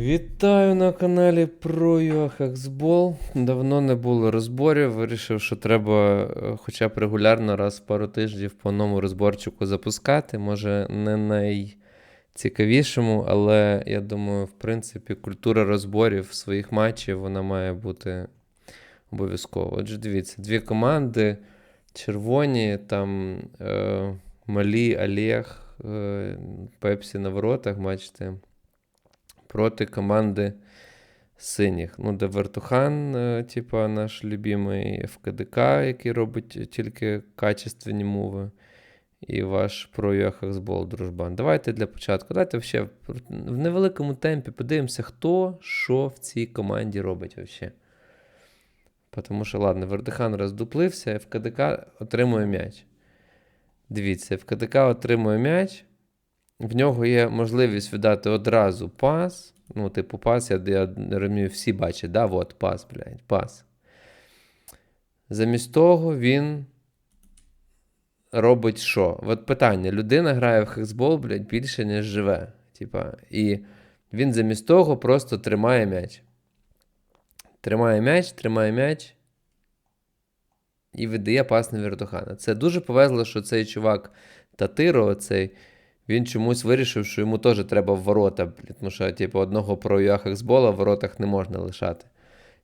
Вітаю на каналі про Хексбол. Давно не було розборів. Вирішив, що треба е, хоча б регулярно, раз в пару тижнів по новому розборчику запускати. Може, не найцікавішому, але я думаю, в принципі, культура розборів своїх матчів вона має бути обов'язково. Отже, дивіться, дві команди червоні, там е, Малі, Олег, е, Пепсі на воротах, бачите проти команди синіх. Ну, де Вертухан, е, типа наш любимий ФКДК, який робить тільки качественні мови. І ваш про Яхахсбол, дружбан. Давайте для початку. Давайте вообще в невеликому темпі подивимося, хто що в цій команді робить вообще. Тому що, ладно, Вердихан роздуплився, ФКДК отримує м'яч. Дивіться, ФКДК отримує м'яч. В нього є можливість віддати одразу пас. Ну, типу, пас, я, я розумію, всі бачать, да, от пас, блядь, пас. Замість того він робить що? От питання: людина грає в хексбол, блядь, більше, ніж живе. Типа, і він замість того просто тримає м'яч. Тримає м'яч, тримає м'яч. І видає пас на Вертухана. Це дуже повезло, що цей чувак Татиро, цей він чомусь вирішив, що йому теж треба в ворота, тому що, типу, одного про Юахексбола в воротах не можна лишати.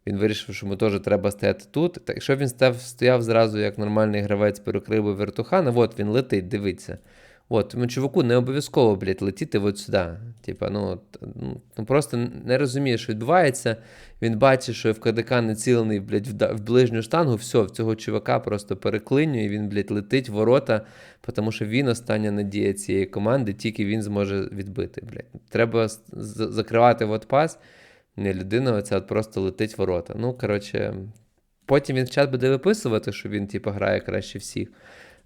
Він вирішив, що йому теж треба стояти тут. Так, якщо він став, стояв зразу як нормальний гравець перекрив Вертухана, от він летить, дивиться. От, тому чуваку не обов'язково, блядь, летіти от сюди. Типа, ну, ну просто не розуміє, що відбувається. Він бачить, що ФКДК націлений, блядь, в, ближню штангу, все, в цього чувака просто переклинює, він, блядь, летить в ворота, тому що він остання надія цієї команди, тільки він зможе відбити. блядь. Треба закривати от пас. Не людина, оця от просто летить в ворота. Ну, коротше, потім він в чат буде виписувати, що він, типу, грає краще всіх.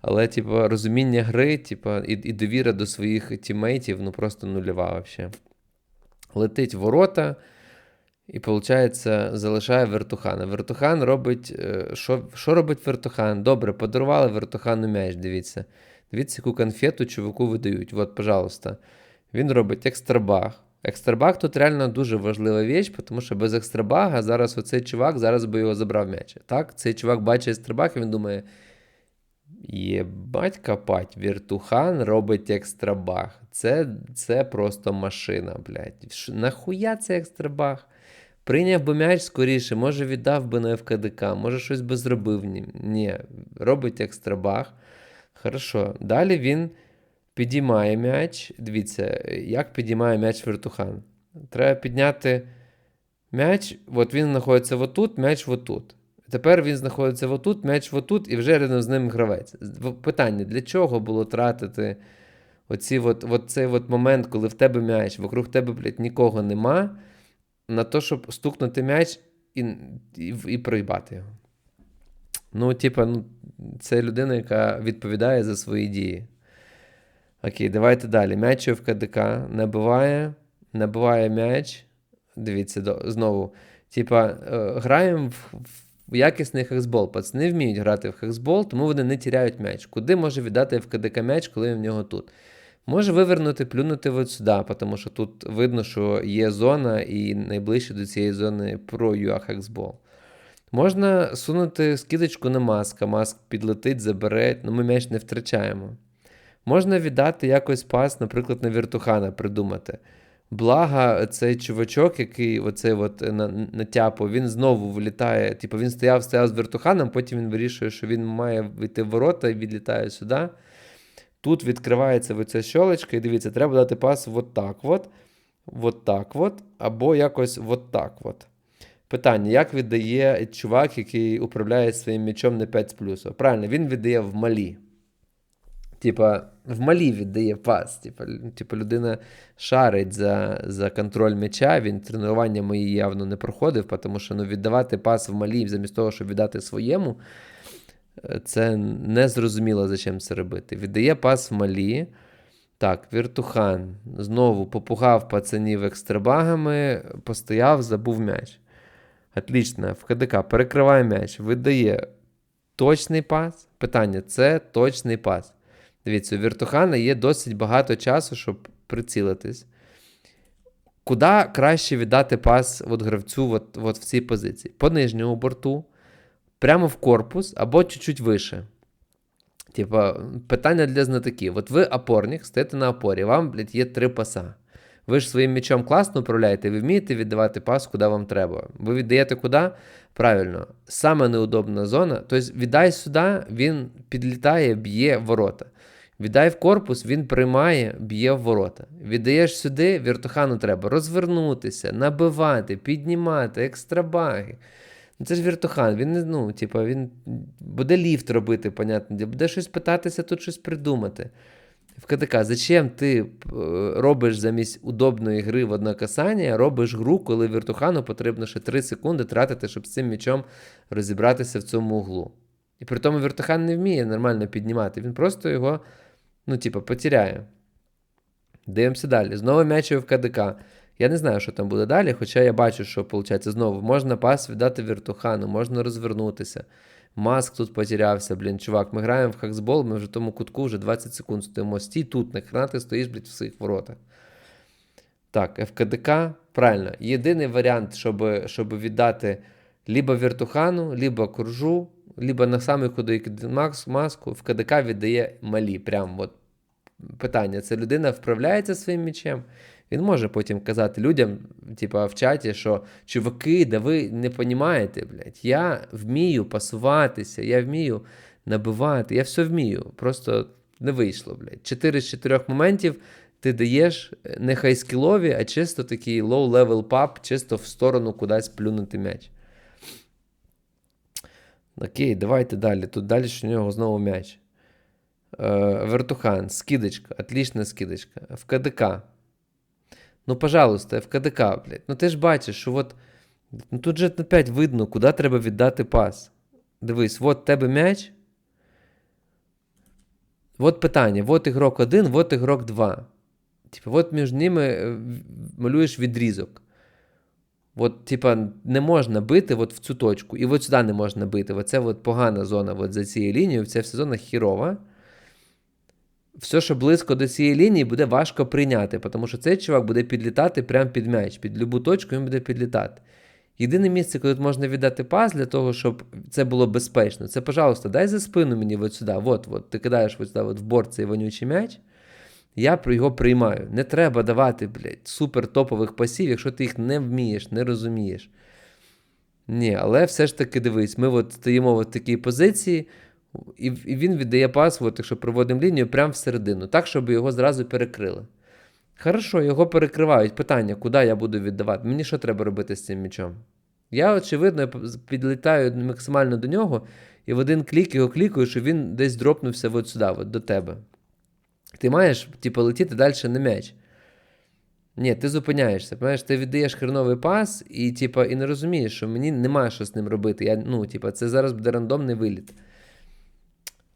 Але, типу, розуміння гри, типу, і і довіра до своїх тіммейтів, ну просто нульова взагалі. Летить ворота, і, виходить, залишає вертухана. Вертухан робить. е, Що що робить вертухан? Добре, подарували вертухану м'яч, дивіться. Дивіться, яку конфету чуваку видають. От, пожалуйста. Він робить екстрабаг. Екстрабаг тут реально дуже важлива річ, тому що без екстрабага зараз оцей чувак зараз би його забрав м'яч. Так, цей чувак бачить екстрабаг, і він думає. Єбать копать, Віртухан робить екстрабаг. Це це просто машина, блядь. Нахуя це екстрабаг? Прийняв би м'яч скоріше, може віддав би на ФКДК, може щось би зробив. Ні, робить екстрабаг. Хорошо. Далі він підіймає м'яч. Дивіться, як підіймає м'яч Віртухан. Треба підняти м'яч. От він знаходиться отут, м'яч отут. Тепер він знаходиться отут, м'яч отут, і вже рядом з ним гравець. Питання: для чого було тратити оці от, от цей от момент, коли в тебе м'яч, вокруг тебе, блядь, нікого нема, на те, щоб стукнути м'яч і і, і проїбати його. Ну, типа, ну, це людина, яка відповідає за свої дії. Окей, давайте далі. М'яч в КДК набиває, набиває м'яч. Дивіться, знову. Типа, е, граємо в якісний хексбол. Пацани вміють грати в хексбол, тому вони не тіряють м'яч. Куди може віддати ФКДК м'яч, коли в нього тут? Може вивернути, плюнути от сюди, тому що тут видно, що є зона, і найближче до цієї зони про UA хексбол. Можна сунути скидочку на маска, маск підлетить, забере, але ми м'яч не втрачаємо. Можна віддати якось пас, наприклад, на віртухана придумати. Блага, цей чувачок, який оцей от на, на тяпу, він знову вилітає. Типу він стояв, стояв з вертуханом, потім він вирішує, що він має вийти в ворота і відлітає сюди. Тут відкривається оця щолочка, і дивіться, треба дати пас от так от, от так от, або якось от так от. Питання: як віддає чувак, який управляє своїм м'ячом на 5 з плюсу? Правильно, він віддає в малі. Типа, в малі віддає пас. Типа, типа людина шарить за за контроль м'яча. Він тренування мої явно не проходив, тому що ну, віддавати пас в малі замість того, щоб віддати своєму, е, це не зрозуміло, за чим це робити. Віддає пас в малі. Так, Віртухан знову попугав пацанів екстрабагами, постояв, забув м'яч. Отлично, в КДК перекриває м'яч, видає точний пас. Питання: це точний пас. Дивіться, у Віртухана є досить багато часу, щоб прицілитись. Куди краще віддати пас от гравцю от, от в цій позиції? По нижньому борту, прямо в корпус або чуть-чуть вище. Типа, питання для знатоків. От ви опорник, стоїте на опорі, вам, блядь, є три паса. Ви ж своїм м'ячом класно управляєте, ви вмієте віддавати пас, куди вам треба. Ви віддаєте куди? Правильно, саме неудобна зона. Тобто віддай сюди, він підлітає, б'є ворота. Віддай в корпус, він приймає, б'є в ворота. Віддаєш сюди, віртухану треба розвернутися, набивати, піднімати, екстрабаги. Ну, Це ж віртухан, він ну, типа, він буде ліфт робити, понятно, буде щось питатися, тут щось придумати. В КДК, зачем ти е, робиш замість удобної гри в одне касання, робиш гру, коли віртухану потрібно ще 3 секунди тратити, щоб з цим м'ячом розібратися в цьому углу. І при тому віртухан не вміє нормально піднімати, він просто його, ну, типа, потеряє. Дивимося далі. Знову м'яч в КДК. Я не знаю, що там буде далі, хоча я бачу, що виходить, знову можна пас віддати віртухану, можна розвернутися. Маск тут потерявся, блін, чувак. Ми граємо в хаксбол, ми вже в тому кутку вже 20 секунд стоїмо. Стій тут, нахрена ти стоїш, блядь, в своїх воротах. Так, ФКДК, правильно. Єдиний варіант, щоб щоб віддати либо віртухану, либо куржу, либо на самий худий маску, в КДК віддає малі. Прям от питання. Це людина вправляється своїм м'ячем. Він може потім казати людям, типа, в чаті, що чуваки, да ви не розумієте, блядь, я вмію пасуватися, я вмію набивати, я все вмію. Просто не вийшло, блядь. Чотири з чотирьох моментів ти даєш е, не хайскілові, а чисто такий low-level pub, чисто в сторону кудись плюнути м'яч. Окей, давайте далі. Тут далі у нього знову м'яч. Е, Вертухан, скидочка, отлічна скидочка. В КДК. Ну, пожалуйста, ФКДК, блядь. Ну ти ж бачиш, що от. Ну тут же опять видно, куди треба віддати пас. Дивись, от тебе м'яч. От питання: от ігрок 1, от ігрок 2. Типа, от між ними е, малюєш відрізок. От, типа, не можна бити от в цю точку. І от сюди не можна бити. Оце от погана зона от за цією лінією. Ця вся зона хірова все, що близько до цієї лінії, буде важко прийняти, тому що цей чувак буде підлітати прямо під м'яч, під любу точку він буде підлітати. Єдине місце, коли можна віддати пас для того, щоб це було безпечно, це, пожалуйста, дай за спину мені от сюди. От, от, ти кидаєш от сюди от в борт цей вонючий м'яч. Я його приймаю. Не треба давати, блядь, супер топових пасів, якщо ти їх не вмієш, не розумієш. Ні, але все ж таки дивись, ми от стоїмо в такій позиції. І і він віддає пас, якщо проводимо лінію, прямо всередину, так, щоб його зразу перекрили. Хорошо, його перекривають. Питання, куди я буду віддавати? Мені що треба робити з цим м'ячом? Я, очевидно, підлітаю максимально до нього, і в один клік його клікаю, що він десь дропнувся от сюди, от до тебе. Ти маєш типу, летіти далі на м'яч. Ні, ти зупиняєшся. Понимаєш, Ти віддаєш хреновий пас і типу, і не розумієш, що мені немає що з ним робити. Я, ну, типу, Це зараз буде рандомний виліт.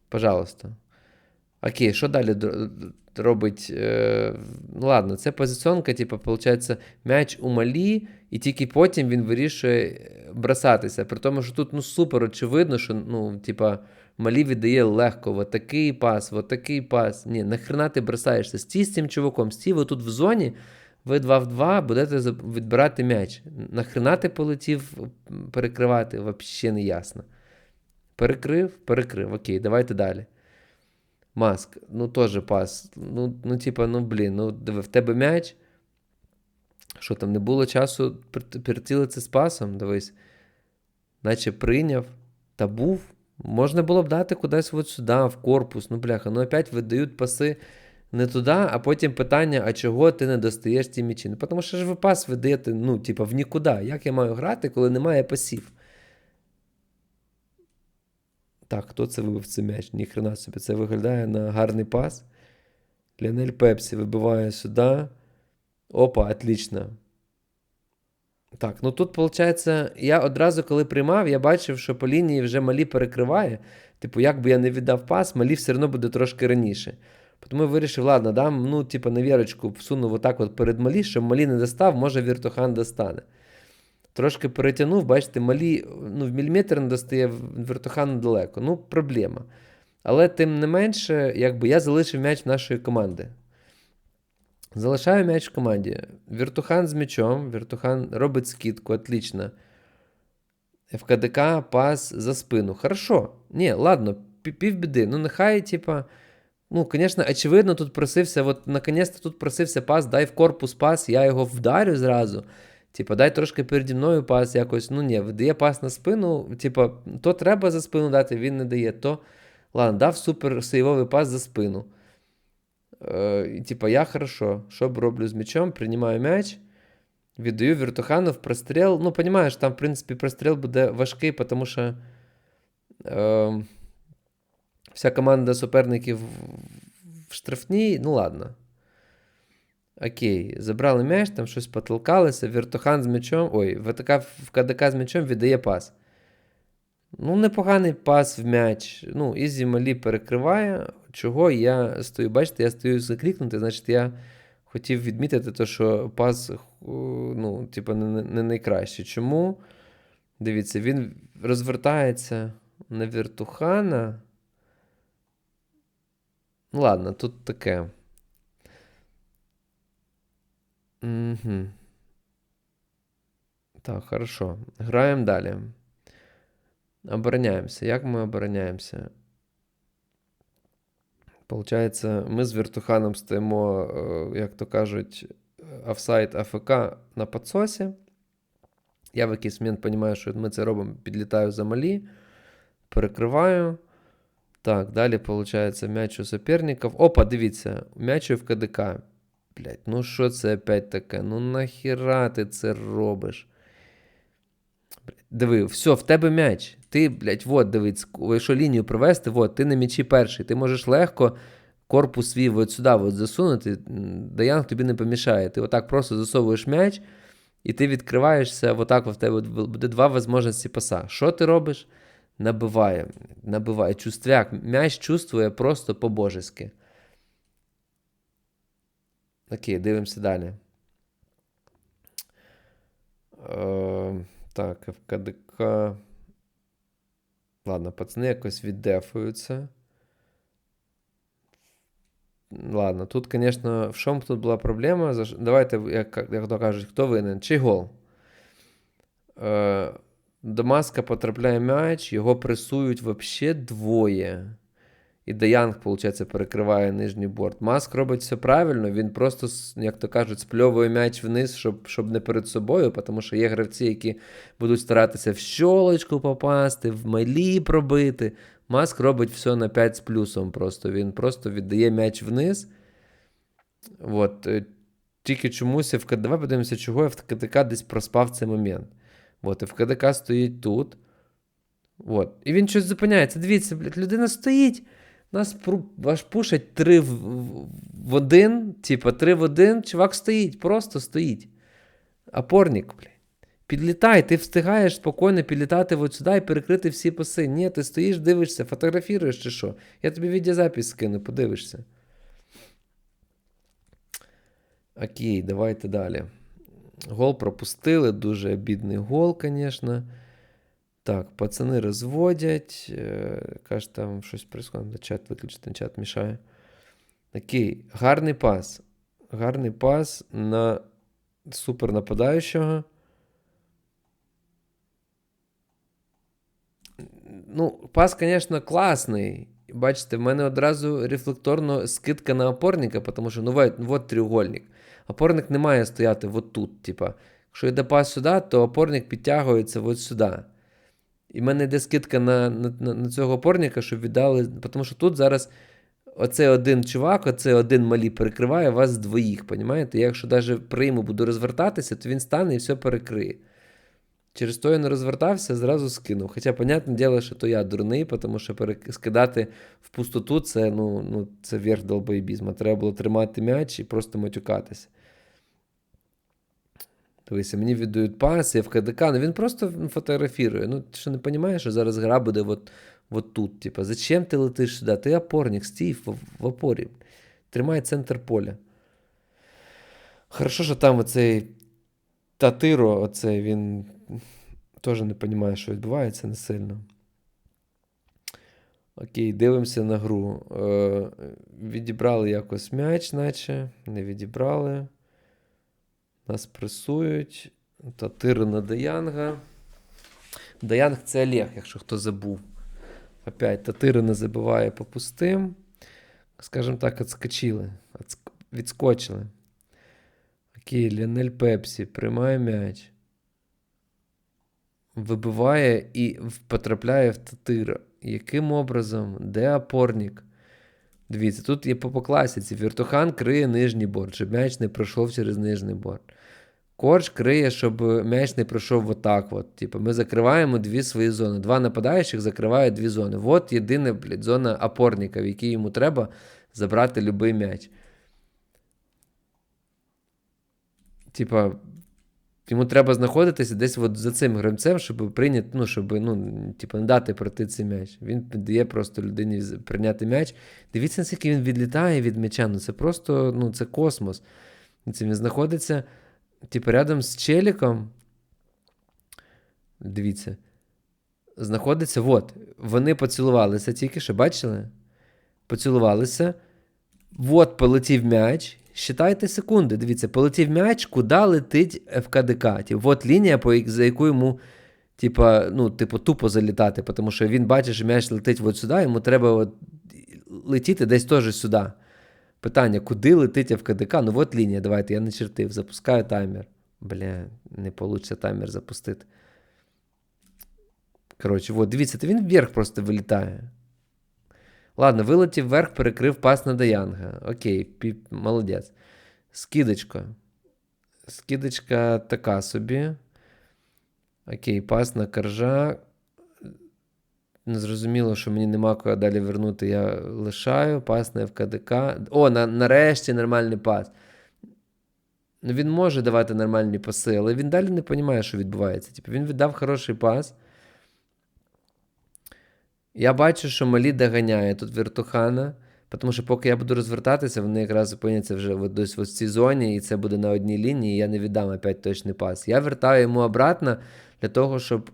Пожалуйста. Окей, що далі робить? Е, ну, ладно, це позиціонка, типу, виходить, м'яч у малі, і тільки потім він вирішує бросатися. При тому, що тут ну, супер очевидно, що ну, типу, малі віддає легко. От такий пас, от такий пас. Ні, нахрена ти бросаєшся. Стій з цим чуваком, стій ви тут в зоні. Ви 2 в 2 будете відбирати м'яч. Нахрена ти полетів перекривати, взагалі не ясно. Перекрив, перекрив. Окей, давайте далі. Маск, ну теж пас. Ну, ну типа, ну блін, ну в тебе м'яч. Що там, не було часу перецілитися з пасом, дивись. Наче прийняв та був. Можна було б дати кудись от сюди, в корпус. Ну, бляха, ну опять видають паси не туди, а потім питання: а чого ти не достаєш ті м'ячі? Ну, тому що ж ви пас видаєте, ну, типа, в нікуди. Як я маю грати, коли немає пасів? Так, хто це вибив цей м'яч? Ніхрена собі. Це виглядає на гарний пас. Ліонель Пепсі вибиває сюди. Опа, отлично. Так, ну тут, виходить, я одразу, коли приймав, я бачив, що по лінії вже малі перекриває. Типу, як би я не віддав пас, малі все одно буде трошки раніше. Тому я вирішив, ладно, дам, ну, типу, на вірочку всунув отак от перед малі, щоб малі не достав, може Віртухан достане. Трошки перетягнув, бачите, малі ну, в міліметр не достає вертухан далеко. Ну, проблема. Але тим не менше, якби я залишив м'яч нашої команди. Залишаю м'яч в команді. Віртухан з м'ячом. Віртухан робить скидку, отлично. ФКДК пас за спину. Хорошо. Ні, ладно, пі- півбіди. Ну, нехай, типа. Ну, звісно, очевидно, тут просився, от наконець-то тут просився пас, дай в корпус пас, я його вдарю зразу. Типа, дай трошки переді мною пас якось. Ну ні, видає пас на спину. Типа, то треба за спину дати, він не дає, то. Ладно, дав супер сейвовий пас за спину. Е, типа, я хорошо. Що роблю з м'ячом? Приймаю м'яч, віддаю Віртухану в простріл. Ну, розумієш, там, в принципі, простріл буде важкий, тому що. Е, вся команда суперників в штрафній. Ну, ладно. Окей, забрали м'яч, там щось потолкалося. Віртухан з м'ячом. Ой, ВТК в КДК з м'ячом віддає пас. Ну, непоганий пас в м'яч. Ну, Ізі Малі перекриває. Чого я стою? Бачите, я стою заклікнути, значить, я хотів відмітити, те, що пас ну, типу, не, не найкращий. Чому? Дивіться, він розвертається на Віртухана. Ну, ладно, тут таке. Угу. Так, хорошо. Граємо далі. Обороняємося. Як ми обороняємося? Получається, ми з Віртуханом стоїмо, е, як то кажуть, офсайд АФК на подсосі. Я в якийсь момент розумію, що ми це робимо, підлітаю за малі, перекриваю. Так, далі, виходить, м'яч у суперників. Опа, дивіться, м'яч в КДК. Блять, ну що це опять таке? Ну нахіра ти це робиш? Диви, все, в тебе м'яч. Ти, блядь, вот, дивись, якщо лінію провести, вот, ти на м'ячі перший. Ти можеш легко корпус свій от сюди от засунути. Даян тобі не помішає. Ти отак просто засовуєш м'яч, і ти відкриваєшся, отак в тебе буде два можливості паса. Що ти робиш? Набиває, набиває. Чувствяк. М'яч чувствує просто по-божески. Окей, дивимося далі. Е, так, ФКДК. Ладно, пацани якось віддефуються. Ладно, тут, звісно, в чому тут була проблема? Давайте, як як то кажуть, хто винен? Чий гол? Е, До маска потрапляє м'яч, його пресують взагалі двоє. І Деянг, виходить, перекриває нижній борт. Маск робить все правильно, він просто, як то кажуть, спльовує м'яч вниз, щоб щоб не перед собою, тому що є гравці, які будуть старатися в щолочку попасти, в малі пробити. Маск робить все на 5 з плюсом. Просто Він просто віддає м'яч вниз. От. Е, тільки чомусь в Давай подивимося, чого я в КДК десь проспав цей момент. От, і в КДК стоїть тут. От. І він щось зупиняється. Дивіться, блядь, людина стоїть. Нас аж пушать три в, в один, типа три в один, чувак стоїть, просто стоїть. Опорник, блядь. Підлітай, ти встигаєш спокійно підлітати от сюди і перекрити всі паси. Ні, ти стоїш, дивишся, фотографіруєш чи що. Я тобі відеозапис скину, подивишся. Окей, давайте далі. Гол пропустили, дуже бідний гол, звісно. Так, пацани розводять. Е, каже, там щось происходит. Чат виключити, чат мішає. Окей, гарний пас. Гарний пас на супер нападаючого. Ну, пас, звісно, класний. Бачите, в мене одразу рефлекторно скидка на опорника, тому що ну, вот треугольник. Опорник не має стояти от тут. Типа. Якщо йде пас сюди, то опорник підтягується от сюди. І в мене йде скидка на на, на цього опорника, щоб віддали. Тому що тут зараз оцей один чувак, оцей один малі перекриває вас з двоїх. Понімаєте? Я якщо навіть прийму буду розвертатися, то він стане і все перекриє. Через то я не розвертався, зразу скинув. Хоча, понятне діло, що то я дурний, тому що скидати в пустоту це ну, ну, це верх долбоєбізма. Треба було тримати м'яч і просто матюкатися. Дивися, мені віддають пас, я в КДК, ну він просто фотографірує. Ну, ти що не розумієш, що зараз гра буде от, от тут. Типа, зачем ти летиш сюди? Ти опорник, стій в, в опорі. Тримай центр поля. Хорошо, що там оцей Татиро, оцей, він теж не розуміє, що відбувається не сильно. Окей, дивимося на гру. Е, відібрали якось м'яч, наче. Не відібрали. Нас пресують. Татир на Деянга. Деянг це Олег, якщо хто забув. Опять Татири не забиває по пустим. Скажімо так, відскочили. Відскочили. Окей, Ліонель Пепсі приймає м'яч. Вибиває і потрапляє в Татира. Яким образом? Де опорник? Дивіться, тут є по, по класіці. Віртухан криє нижній борт, щоб м'яч не пройшов через нижній борт. Корж криє, щоб м'яч не пройшов отак. От. Типу, ми закриваємо дві свої зони. Два нападаючих закривають дві зони. От єдина блядь, зона опорника, в якій йому треба забрати будь-який м'яч. Типа, йому треба знаходитися десь от за цим гравцем, щоб прийняти, ну, щоб ну, типу, не дати пройти цей м'яч. Він дає просто людині прийняти м'яч. Дивіться, наскільки він відлітає від м'яча. Ну, це просто ну, це космос. Він знаходиться, типу, рядом з челіком. Дивіться. Знаходиться, от, вони поцілувалися тільки що, бачили? Поцілувалися. От полетів м'яч. Считайте секунди. Дивіться, полетів м'яч, куди летить ФКДК. Типу, от лінія, за яку йому, типа, ну, типу, тупо залітати, тому що він бачить, що м'яч летить от сюди, йому треба от летіти десь теж сюди. Питання, куди летить ФКДК? Ну, от лінія, давайте, я не чертив, запускаю таймер. Бля, не вийде таймер запустити. Коротше, от, дивіться, то він вверх просто вилітає. Ладно, вилетів вверх, перекрив пас на Деянга. Окей, піп, молодець. Скидочка. Скидочка така собі. Окей, пас на коржа. Незрозуміло, що мені нема кого далі вернути, я лишаю. Пас на ФКДК. О, на, нарешті нормальний пас. Ну, він може давати нормальні паси, але він далі не розуміє, що відбувається. Типу, він віддав хороший пас. Я бачу, що малі доганяє тут віртухана, тому що поки я буду розвертатися, вони якраз зупиняться вже от десь в цій зоні, і це буде на одній лінії, і я не віддам опять точний пас. Я вертаю йому обратно для того, щоб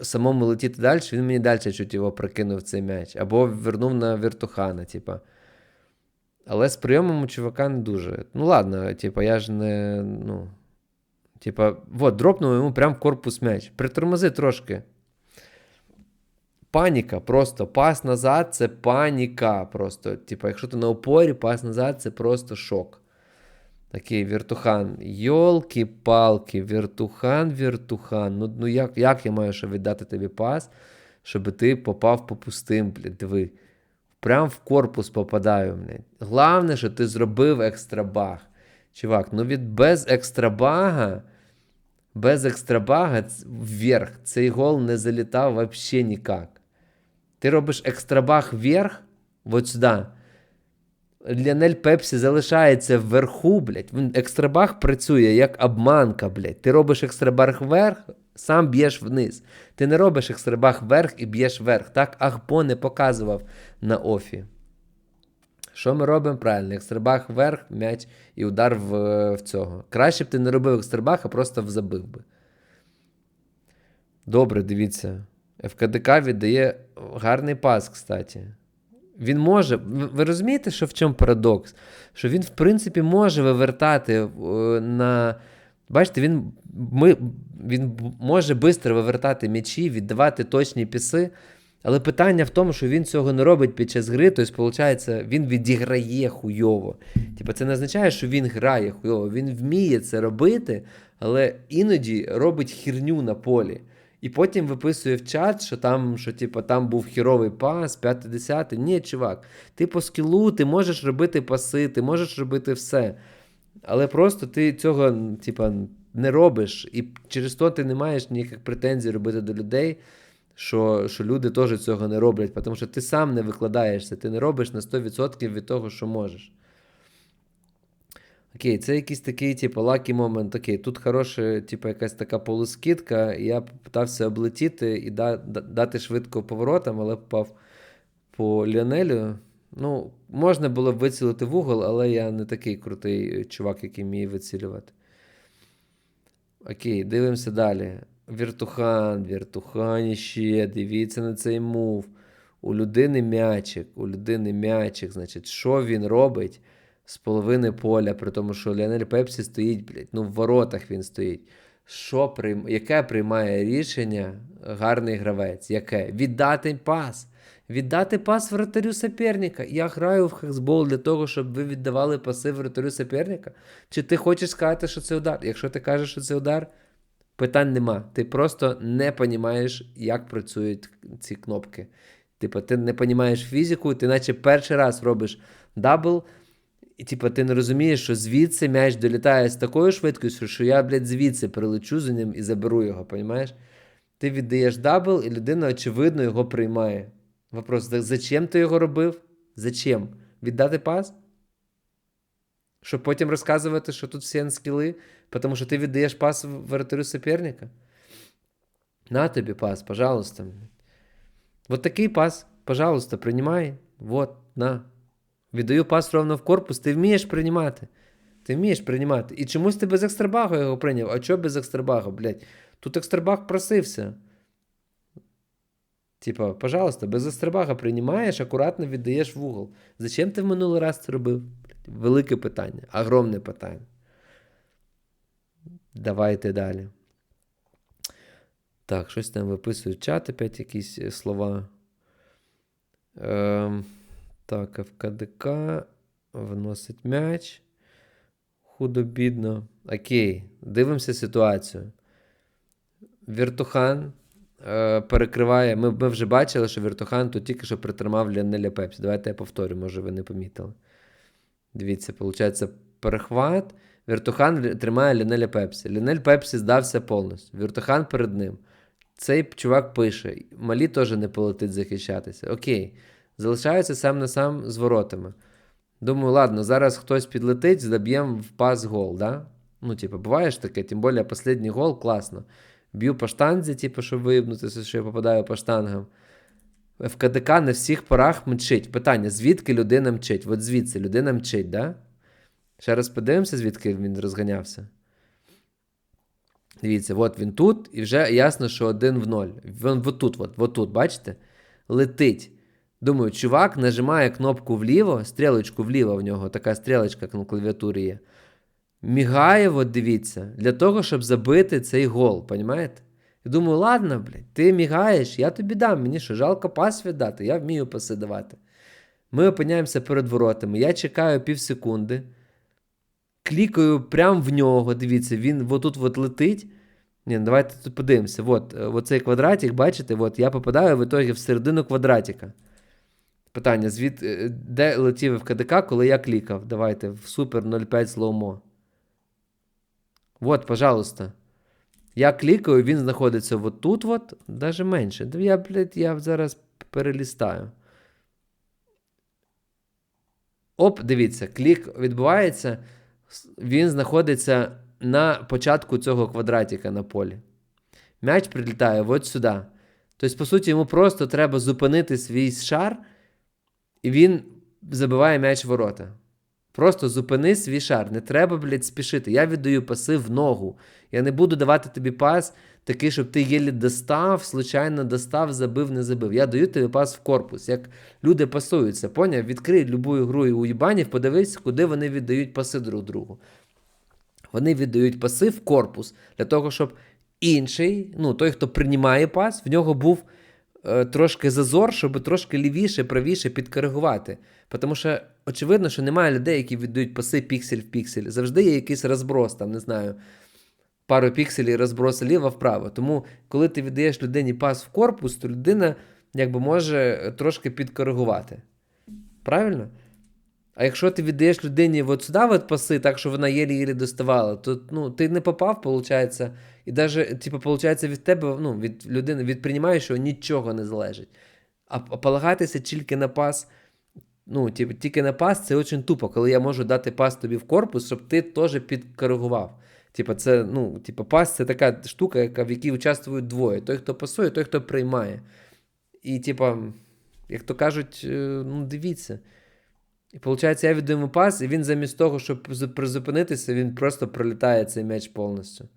самому летіти далі, він мені далі чуть його прокинув цей м'яч. Або вернув на віртухана, типа. Але з прийомом у чувака не дуже. Ну, ладно, типа, я ж не. ну... Типа, вот, дропнув йому прям в корпус м'яч. Притормози трошки. Паніка, просто пас назад це паніка. Просто. Типа, якщо ти на опорі, пас назад це просто шок. Такий віртухан. Йолки-палки, віртухан, віртухан. Ну, ну як, як я маю ще віддати тобі пас, щоб ти попав по пустим, блядь, диви. Прям в корпус попадаю, блядь. Головне, що ти зробив екстрабаг. Чувак, ну від без екстрабага, без екстрабага вверх цей гол не залітав вообще ніяк. Ти робиш екстрабаг вверх, от сюди. Ліонель Пепсі залишається вверху, блядь. Він екстрабаг працює як обманка, блядь. Ти робиш екстрабаг вверх, сам б'єш вниз. Ти не робиш екстрабаг вверх і б'єш вверх. Так Ахпо не показував на офі. Що ми робимо правильно? Екстрабаг вверх, м'яч і удар в, в цього. Краще б ти не робив екстрабаг, а просто забив би. Добре, дивіться. ФКДК віддає гарний пас, кстати. Він може. Ви розумієте, що в чому парадокс? Що він, в принципі, може вивертати е, на. Бачите, він, ми, він може швидко вивертати м'ячі, віддавати точні піси. Але питання в тому, що він цього не робить під час гри, тобто, виходить, він відіграє хуйово. Типа, це не означає, що він грає хуйово. Він вміє це робити, але іноді робить херню на полі. І потім виписує в чат, що там, що, типу, там був хіровий пас, 50 Ні, чувак, ти по скілу, ти можеш робити паси, ти можеш робити все. Але просто ти цього, типа, не робиш, і через то ти не маєш ніяких претензій робити до людей, що, що люди теж цього не роблять, тому що ти сам не викладаєшся, ти не робиш на 100% від того, що можеш. Окей, це якийсь такий, типу, лакі момент. Окей, тут хороша, типу, якась така полускидка. Я попитався облетіти і да, да- дати швидко поворотам, але попав по Ліонелю. Ну, можна було б вицілити в угол, але я не такий крутий чувак, який вміє вицілювати. Окей, дивимося далі. Віртухан, Віртухан ще, дивіться на цей мув. У людини м'ячик, у людини м'ячик, значить, що він робить з половини поля, при тому, що Леонель Пепсі стоїть, блядь, ну в воротах він стоїть. Що прийм... Яке приймає рішення гарний гравець? Яке? Віддати пас. Віддати пас вратарю суперника. Я граю в хексбол для того, щоб ви віддавали паси вратарю суперника. Чи ти хочеш сказати, що це удар? Якщо ти кажеш, що це удар, питань нема. Ти просто не розумієш, як працюють ці кнопки. Типу, ти не розумієш фізику, ти наче перший раз робиш дабл, і типу, ти не розумієш, що звідси м'яч долітає з такою швидкістю, що я, блядь, звідси прилечу за ним і заберу його, розумієш? Ти віддаєш дабл, і людина, очевидно, його приймає. Вопрос: так зачем ти його робив? Зачем? Віддати пас? Щоб потім розказувати, що тут всі скіли, тому що ти віддаєш пас воротарю суперника? На тобі пас, пожалуйста. Вот такий пас, пожалуйста, приймай. Вот, на. Віддаю пас ровно в корпус, ти вмієш приймати. Ти вмієш приймати. І чомусь ти без екстрабагу його прийняв. А чого без екстрабагу, блядь? Тут екстрабаг просився. Типа, пожалуйста, без екстрабага приймаєш, акуратно віддаєш в угол. Зачем ти в минулий раз це робив? Велике питання, огромне питання. Давайте далі. Так, щось там виписують чат, опять якісь е, слова. Ем, так, ФКДК вносить м'яч. Худо-бідно. Окей, дивимося ситуацію. Віртухан е, перекриває. Ми, ми вже бачили, що Віртухан тут тільки що притримав Ліонеля Пепсі. Давайте я повторю, може ви не помітили. Дивіться, виходить, перехват. Віртухан тримає Лінеля Пепсі. Лінель Пепсі здався повністю. Віртухан перед ним. Цей чувак пише: малі теж не полетить захищатися. Окей. Залишається сам на сам з воротами. Думаю, ладно, зараз хтось підлетить, заб'ємо в пас гол, да? Ну, типу, буває ж таке, тим більше останній гол класно. Б'ю по штанзі, типу, щоб виїбнутися, що я попадаю по штангам. В КДК на всіх порах мчить. Питання: звідки людина мчить? От звідси людина мчить, да? Ще раз подивимося, звідки він розганявся. Дивіться, от він тут, і вже ясно, що один в ноль. Він отут, от, отут, бачите? Летить. Думаю, чувак нажимає кнопку вліво, стрілочку вліво в нього, така стрілочка на клавіатурі є. Мігає, от дивіться, для того, щоб забити цей гол, понімаєте? І думаю, ладно, блядь, ти мігаєш, я тобі дам. Мені що, жалко пас віддати, я вмію паси давати. Ми опиняємося перед воротами. Я чекаю пів секунди, клікаю прямо в нього. Дивіться, він отут от летить. Ні, ну давайте тут подивимося. От, оцей квадратик, бачите, от, я попадаю в итогі в середину квадратика. Питання: звід, е, де летів в КДК, коли я клікав? Давайте в Super 05 слоумо. Вот, пожалуйста. Я клікаю, він знаходиться от тут, от, навіть менше. Я, блядь, я зараз перелістаю. Оп, дивіться, клік відбувається, він знаходиться на початку цього квадратика на полі. М'яч прилітає от сюди. Тобто, по суті, йому просто треба зупинити свій шар, і він забиває м'яч в ворота. Просто зупини свій шар. Не треба, блядь, спішити. Я віддаю паси в ногу. Я не буду давати тобі пас такий, щоб ти єлі достав, случайно достав, забив, не забив. Я даю тобі пас в корпус. Як люди пасуються, поняв? Відкрий любу гру і у Єбанів, подивись, куди вони віддають паси друг другу. Вони віддають паси в корпус для того, щоб інший, ну той, хто приймає пас, в нього був трошки зазор, щоб трошки лівіше, правіше підкоригувати. Тому що очевидно, що немає людей, які віддають паси піксель в піксель. Завжди є якийсь розброс, там, не знаю, пару пікселів розброс ліво-вправо. Тому, коли ти віддаєш людині пас в корпус, то людина якби може трошки підкоригувати. Правильно? А якщо ти віддаєш людині от сюди от паси, так що вона єлі-єлі доставала, то ну, ти не попав, виходить, і навіть, типу, виходить, від тебе, ну, від людини, від приймаючого нічого не залежить. А полагатися тільки на пас, ну, типу, тільки на пас це дуже тупо, коли я можу дати пас тобі в корпус, щоб ти теж підкоригував. Типа, це, ну, типа, пас це така штука, яка, в якій участвують двоє: той, хто пасує, той, хто приймає. І, типа, як то кажуть, ну, дивіться. І виходить, я віддаю йому пас, і він замість того, щоб призупинитися, він просто пролітає цей м'яч повністю.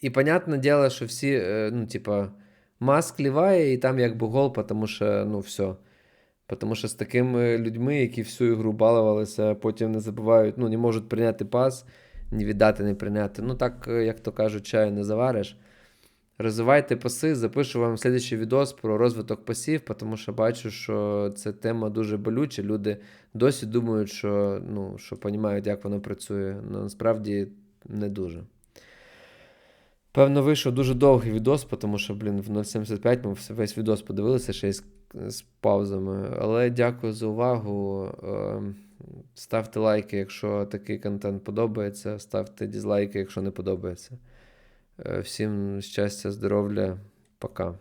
І, понятне діло, що всі, ну, типа, Маск ліває, і там якби гол, тому що, ну, все. Тому що з такими людьми, які всю ігру балувалися, потім не забувають, ну, не можуть прийняти пас, ні віддати, не прийняти. Ну, так, е, як то кажуть, чаю не завариш. Розвивайте паси, запишу вам слідчий відос про розвиток пасів, тому що бачу, що це тема дуже болюча. Люди досі думають, що, ну, що розуміють, як воно працює. Ну, насправді не дуже. Певно, вийшов дуже довгий відос, тому що, блін, в 0.75 ми весь відос подивилися ще й з, з паузами. Але дякую за увагу. Ем, Ставте лайки, якщо такий контент подобається. Ставте дізлайки, якщо не подобається. Е, Всім щастя, здоров'я, пока.